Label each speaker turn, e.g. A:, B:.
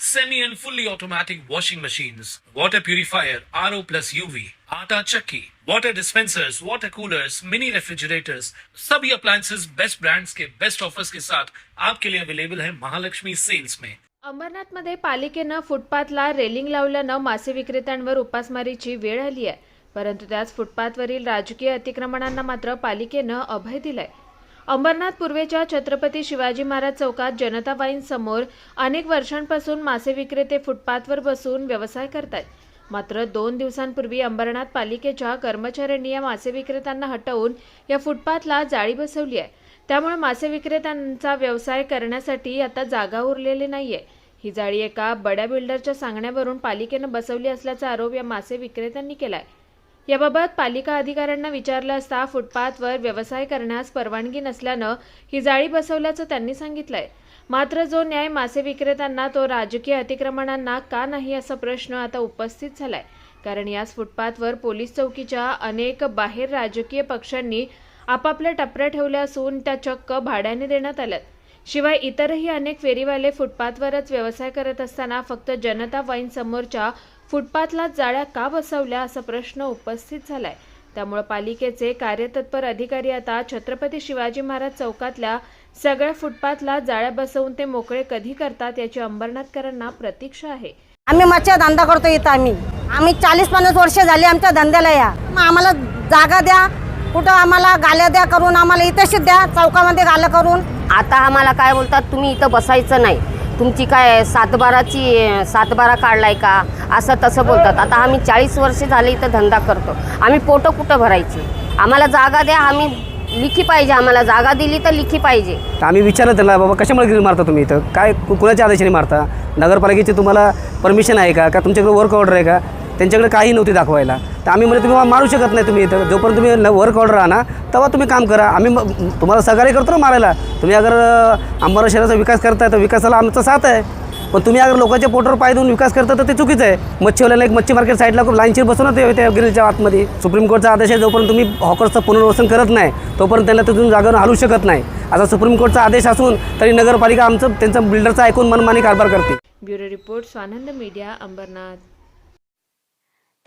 A: semi and fully automatic washing machines, water purifier, RO plus UV, आटा चक्की, water dispensers, water coolers, mini refrigerators, सभी appliances best brands के best offers के साथ आपके लिए अवेलेबल है महालक्ष्मी सेल्स में
B: अंबरनाथमध्ये पालिकेनं फुटपाथला रेलिंग लावल्यानं मासे विक्रेत्यांवर उपासमारीची वेळ आली आहे. परंतु त्याच फुटपाथवरील राजकीय अतिक्रमणांना मात्र पालिकेनं अभय दिलाय. अंबरनाथ पूर्वेच्या छत्रपती शिवाजी महाराज चौकात जनता वाईन समोर अनेक वर्षांपासून मासे विक्रेते फुटपाथवर बसून व्यवसाय करतात मात्र दोन दिवसांपूर्वी अंबरनाथ पालिकेच्या कर्मचाऱ्यांनी या मासे विक्रेत्यांना हटवून या फुटपाथला जाळी बसवली आहे. त्यामुळे मासे विक्रेत्यांचा व्यवसाय करण्यासाठी आता जागा उरलेली नाहीये. ही जाळी एका बड्या बिल्डरच्या सांगण्यावरून पालिकेनं बसवली असल्याचा आरोप या मासे विक्रेत्यांनी केलाय. याबाबत पालिका अधिकाऱ्यांना विचारलं असता फुटपाथवर व्यवसाय करण्यास परवानगी नसल्यानं ही जाळी बसवल्याचं त्यांनी सांगितलंय. मात्र जो न्याय मासे विक्रेत्यांना तो राजकीय अतिक्रमणांना का नाही असा प्रश्न आता उपस्थित झालाय. कारण याच फुटपाथवर पोलीस चौकीच्या अनेक बाहेर राजकीय पक्षांनी आपापल्या टपऱ्या ठेवल्या असून त्या चक्क भाड्याने देण्यात आल्यात. शिवाय इतरही अनेक फेरीवाले फुटपाथवरच व्यवसाय करत असताना फक्त जनता वाईन समोरच्या फुटपाथला जाळ्या का बसवल्या असा प्रश्न उपस्थित झालाय. त्यामुळे पालिकेचे कार्यतत्पर अधिकारी आता छत्रपती शिवाजी महाराज चौकातल्या सगळ्या फुटपाथला जाळ्या बसवून ते मोकळे कधी करतात याची अंबरनाथकरांना प्रतीक्षा आहे.
C: आम्ही मच्छा धंदा करतो इथं आम्ही. आम्ही चाळीस पन्नास वर्ष झाली आमच्या धंद्याला या. मग आम्हाला जागा द्या. कुठं आम्हाला गाल्या द्या करून आम्हाला इथंशीच द्या चौकामध्ये गालं करून.
D: आता आम्हाला काय बोलतात तुम्ही इथं बसायचं नाही. तुमची काय सातबाराची सातबारा काढलाय का? असं तसं बोलतात. आता आम्ही चाळीस वर्ष झाले इथं धंदा करतो. आम्ही पोटं कुठं भरायची? आम्हाला जागा द्या आम्ही लिखी पाहिजे आम्हाला जागा दिली तर लिखी पाहिजे.
E: तर आम्ही विचारलं त्याला बाबा कशामुळे ग्रिल मारता तुम्ही इथं? काय कु- कुणाच्या आदेशाने मारता? नगरपालिकेची तुम्हाला परमिशन आहे का? का तुमच्याकडे वर्क ऑर्डर आहे का? त्यांच्याकडे काही नव्हती दाखवायला. तर आम्ही म्हणजे तुम्ही मारू शकत नाही तुम्ही इथं. जोपर्यंत तुम्ही वर्क ऑर्डर आणा तेव्हा तुम्ही काम करा. आम्ही तुम्हाला सहकार्य करतो ना मारायला. तुम्ही अगर अंबारा शहराचा विकास करताय तर विकासाला आमचा साथ आहे. पण तुम्ही अगर लोकांच्या पोटावर पाय देऊन विकास करता तर ते चुकीचं आहे. मच्छीवाल्याला एक मच्छी मार्केट साईडला खूप लाईनशीर बसून ते त्या ग्रिलच्या आतमध्ये. सुप्रीम कोर्टचा आदेश आहे जोपर्यंत तुम्ही हॉकर्सचं पुनर्वसन करत नाही तोपर्यंत त्यांना तिथून जागेवर हलू शकत नाही. आता सुप्रीम कोर्टचा आदेश असून तरी नगरपालिका आमचं त्यांचं बिल्डरचं ऐकून मनमानी कारभार करते.
B: Bureau report Swanand media Ambernath.